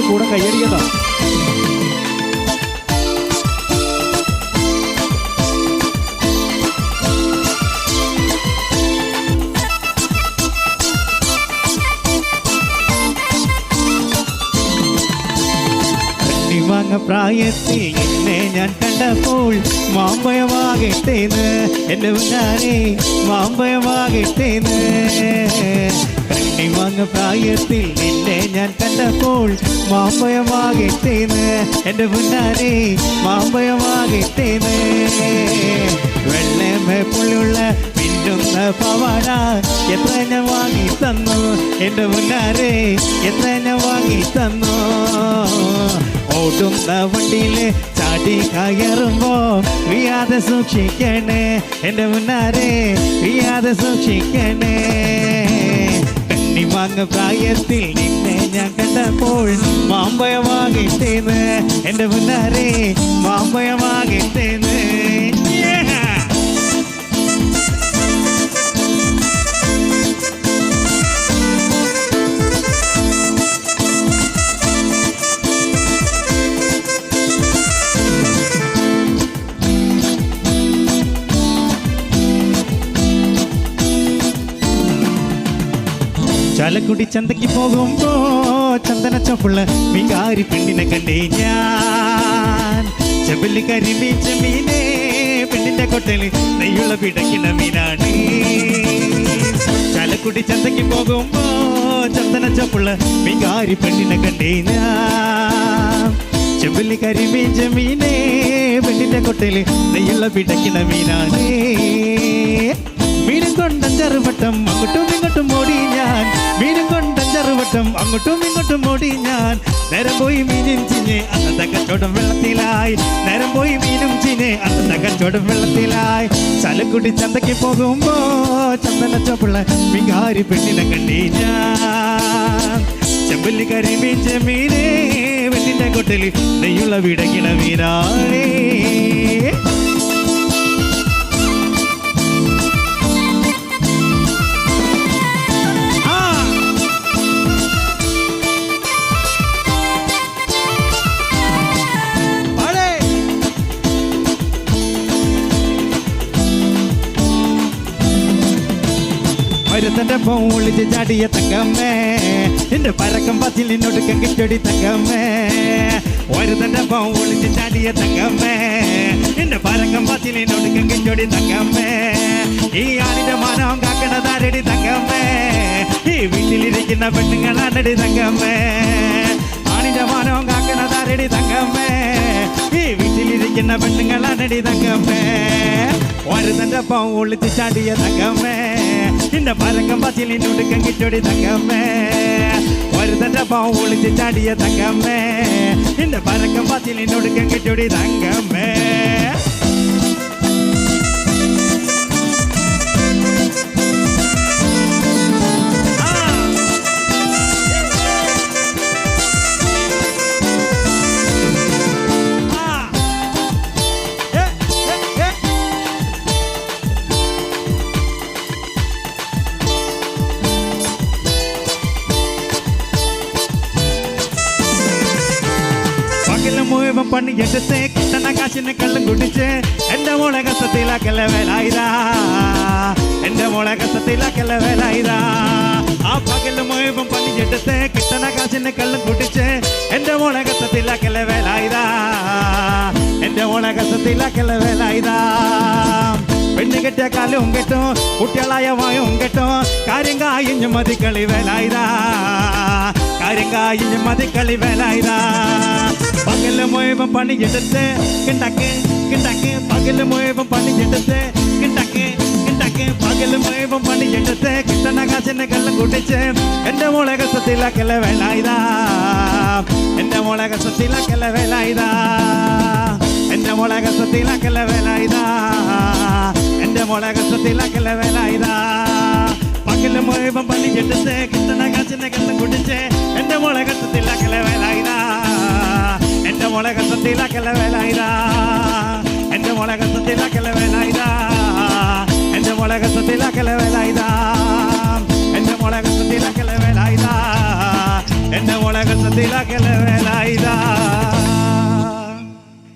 കയ്യടിക്കട്ടോ വാങ്ങ പ്രായത്തിൽ എന്നെ ഞാൻ കണ്ടപ്പോൾ മാമ്പയമാകട്ടേന്ന് എന്റെ ഉണ്ടാനെ മാമ്പയമാകട്ടേന്ന് കണ്ണിവാങ്ങ പ്രായത്തിൽ നിന്നെ ഞാൻ കണ്ടപ്പോൾ മാമ്പയമാകട്ടേന്ന് എന്റെ മുന്നാനെ മാമ്പയമാകട്ടേന്ന് വെള്ളമേപ്പുള്ള മിന്നുന്ന പവാട എത്ര ഞാൻ വാങ്ങി തന്നു? എന്റെ മുന്നാരെ എത്ര ഞാൻ വാങ്ങി തന്നു? ഓടുന്ന വണ്ടിയിൽ ചാടി കയറുമ്പോ വിയാതെ സൂക്ഷിക്കണേ. എന്റെ മുന്നാരെ വിയാതെ സൂക്ഷിക്കണേ. കണ്ണി വാങ്ങ പ്രായത്തിൽ കണ്ടപ്പോൾ മാമ്പയമാകിട്ടേന്ന് എന്റെ മുന്നാരെ മാമ്പയമാകിട്ടേന്ന് Yeah! ചാലക്കുടി ചന്തയ്ക്ക് പോകുമ്പോ ചന്ദന ചോപ്പുള്ള വികാരി പെണ്ണിനെ കണ്ടേ ഞാൻ. ചെമ്പല്ലി കരിമീൻ മീനേ പെണ്ണിന്റെ കൊട്ടൽ നെയ്യുള്ള പിടക്കിന മീനാണ്. ചലക്കുടി ചന്തയ്ക്ക് പോകുമ്പോ ചന്ദന ചോപ്പുള്ള വികാരി പെണ്ണിനെ കണ്ടേ ഞാൻ. ചെമ്പല്ലി കരിമീൻ മീനേ പെണ്ണിന്റെ കൊട്ടൽ നെയ്യുള്ള പിടക്കിന മീനാണ്. മീനും ചെറുവട്ടം അങ്ങോട്ടും ഇങ്ങോട്ടും ഓടി ഞാൻ. മീനും കൊണ്ടഞ്ചറുവട്ടം അങ്ങോട്ടും ഇങ്ങോട്ടും ഓടി ഞാൻ. നേരം പോയി മീനും ചിഞ്ഞ് അന്നത്തെ കച്ചവടം വെള്ളത്തിലായി. നേരം പോയി മീനും ചിഞ്ഞ് അന്നത്തെ കച്ചവടം വെള്ളത്തിലായി. ചലക്കുടി ചന്തയ്ക്ക് പോകുമ്പോ ചന്ദന ചോപ്പുള്ള വികാരി പെണ്ണിനെ കണ്ടി ഞാൻ. ചെമ്പല്ലി കരി മീൻ ചെമ്മീനേ വെണ്ണിന്റെ കൊട്ടലിൽ നെയ്യുള്ള വിടകിണ വീരാണേ ഒരുത്തന്റെ പോളിച്ച് ചാടിയ തങ്കമ്മേ. നിന്റെ പരക്കം പത്തിൽ നിന്നൊടുക്കം കിട്ടടി തങ്കമ്മേ. ഒരുത്തന്റെ പോളിച്ച് ചാടിയ തങ്കമ്മേ. നിന്റെ പരക്കം പത്തിൽ നിന്നൊടുക്കം കിട്ടടി തങ്കമ്മേ. ഈ ആണിന്റെ മാനം കാക്കണതാരടി തങ്കമ്മേ. ഈ വീട്ടിലിരിക്കുന്ന പെണ്ണുങ്ങളാണടി തങ്കമ്മേ. ആണിന്റെ മാനം കാക്കണതാരടി തങ്കമ്മേ. ഈ വീട്ടിലിരിക്കുന്ന പെണ്ണുങ്ങളാണടി തങ്കമ്മേ. ഒരു ഫോൺ പോളിച്ച് ചാടിയ തങ്കമ്മേ. നിന്റെ പരക്കം പത്തിൽ നിന്നൊടുക്കം കിട്ടടി തങ്കമ്മേ. ഒരുത്തന്റെ പാവം ഒളിച്ച് ചാടിയ തങ്കമ്മേ. നിന്റെ പരക്കം പത്തിൽ നിന്നൊടുക്കം കിട്ടടി തങ്കമ്മേ. ரூபம் பண்ணி எடுத்து கிட்டன காசின்னு கல்லும் குடிச்சு எந்த மூளை கஷ்டத்தில கல்ல வேலாயுதா? எந்த மூளை கஷ்டத்தில கல்ல வேலாயுதா? ஆ பகல் முழுவம் பண்ணி எடுத்து கிட்டன காசின்னு கல்லும் குடிச்சு எந்த மூளை கஷ்டத்தில கல்ல வேலாயுதா? எந்த மூளை கஷ்டத்தில கல்ல வேலாயுதா? பெண்ணு கெட்ட காலு உங்கட்டும் குட்டியாளாய வாயும் உங்கட்டும் காரியங்காயின் மதிக்களி வேலாயுதா? காரியங்காயின் மதிக்களி வேலாயுதா? பகல முயவம் பண்ணி எடுத்து கிண்டக்கு கிண்டக்கு பகல முயவம் பண்ணி எடுத்து கிண்டக்கு கிண்டக்கு பகல முயவம் பண்ணி எடுத்து கிட்டன காசின கல்ல குடிச்சு எந்த முளக சுத்தில கிள வேலாயுதா? எந்த முளக சுத்தில கிள வேலாயுதா? எந்த முளக சுத்தில கிள வேலாயுதா? எந்த முளக சுத்தில கிள வேலாயுதா? பகல முயவம் பண்ணி எடுத்து கிட்டன காசின கல்ல குடிச்சு எந்த முளக சுத்தில கிள வேலாயுதா? വേലായിതാ എന്റെ മോളെ കസത്തിലാക്കല വേലായിതാ എന്റെ മോളെ കസത്തിലാക്കല വേലായിതാ എന്റെ മോളെ കസത്തിൽ കസത്തിലാക്കല വേലായുധ